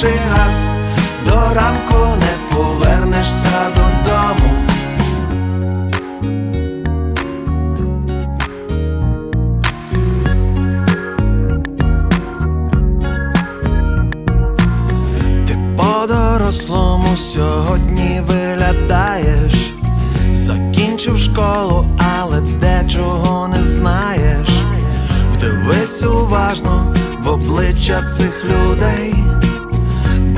перший раз до ранку не повернешся додому. Ти по-дорослому сьогодні виглядаєш, закінчив школу, але дечого не знаєш. Вдивись уважно в обличчя цих людей,